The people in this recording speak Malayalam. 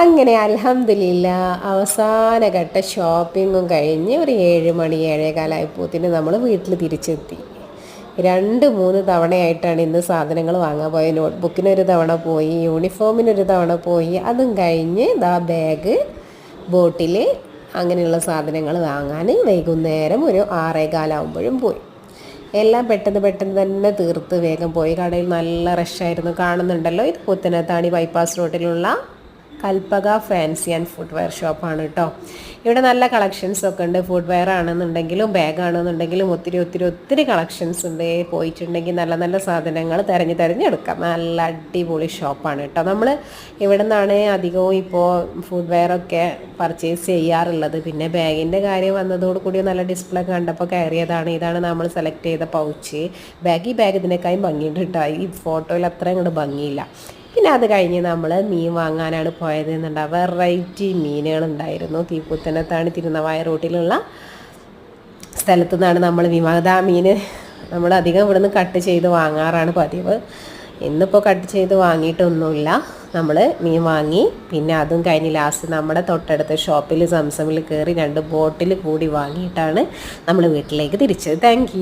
അങ്ങനെ അലഹമില്ല അവസാന ഘട്ട ഷോപ്പിങ്ങും കഴിഞ്ഞ് ഒരു ഏഴ് മണി ഏഴേകാലായപ്പോത്തിന് നമ്മൾ വീട്ടിൽ തിരിച്ചെത്തി. രണ്ട് മൂന്ന് തവണയായിട്ടാണ് ഇന്ന് സാധനങ്ങൾ വാങ്ങാൻ പോയത്. നോട്ട്ബുക്കിനൊരു തവണ പോയി യൂണിഫോമിനൊരു തവണ പോയി. അതും കഴിഞ്ഞ് ദാ ബാഗ് ബോട്ടിൽ അങ്ങനെയുള്ള സാധനങ്ങൾ വാങ്ങാൻ വൈകുന്നേരം ഒരു ആറേകാലാവുമ്പോഴും പോയി. എല്ലാം പെട്ടെന്ന് പെട്ടെന്ന് തന്നെ തീർത്ത് വേഗം പോയി. കടയിൽ നല്ല റഷായിരുന്നു കാണുന്നുണ്ടല്ലോ ഇത് പുത്തനത്താണി ബൈപ്പാസ് റോഡിലുള്ള കൽപ്പക ഫാൻസി ആൻഡ് ഫുട്വെയർ ഷോപ്പാണ് കേട്ടോ ഇവിടെ നല്ല കളക്ഷൻസ് ഒക്കെ ഉണ്ട്. ഫുട്വെയർ ആണെന്നുണ്ടെങ്കിലും ബാഗ് ആണെന്നുണ്ടെങ്കിലും ഒത്തിരി ഒത്തിരി ഒത്തിരി കളക്ഷൻസ് ഉണ്ട്. പോയിട്ടുണ്ടെങ്കിൽ നല്ല നല്ല സാധനങ്ങൾ തിരഞ്ഞ് തിരഞ്ഞെടുക്കാം നല്ല അടിപൊളി ഷോപ്പാണ് കേട്ടോ നമ്മൾ ഇവിടെ നിന്നാണ് അധികവും ഇപ്പോൾ ഫുട്വെയർ ഒക്കെ പർച്ചേസ് ചെയ്യാറുള്ളത്. പിന്നെ ബാഗിന്റെ കാര്യം വന്നതോട് കൂടി നല്ല ഡിസ്പ്ലേ കണ്ടപ്പോൾ കയറിയതാണ്. ഇതാണ് നമ്മൾ സെലക്ട് ചെയ്ത പൗച്ച്. ബാഗ് ഈ ബാഗ് ഇതിനേക്കാളും ഭംഗിയുണ്ട് കേട്ടോ ഈ ഫോട്ടോയിൽ അത്ര അങ്ങോട്ട് ഭംഗിയില്ല. പിന്നെ അത് കഴിഞ്ഞ് നമ്മൾ മീൻ വാങ്ങാനാണ് പോയത് എന്നുണ്ട്. വെറൈറ്റി മീനുകളുണ്ടായിരുന്നു. തീപ്പുത്തനത്താണ് തിരുനവായ റൂട്ടിലുള്ള സ്ഥലത്തു നിന്നാണ് നമ്മൾ ആ മീൻ നമ്മൾ അധികം ഇവിടുന്ന് കട്ട് ചെയ്ത് വാങ്ങാറാണ് പതിവ്. ഇന്നിപ്പോൾ കട്ട് ചെയ്ത് വാങ്ങിയിട്ടൊന്നുമില്ല. നമ്മൾ മീൻ വാങ്ങി. പിന്നെ അതും കഴിഞ്ഞ് ലാസ്റ്റ് നമ്മുടെ തൊട്ടടുത്ത ഷോപ്പിൽ സംസമിൽ കയറി രണ്ട് ബോട്ടിൽ കൂടി വാങ്ങിയിട്ടാണ് നമ്മൾ വീട്ടിലേക്ക് തിരിച്ചത്. താങ്ക്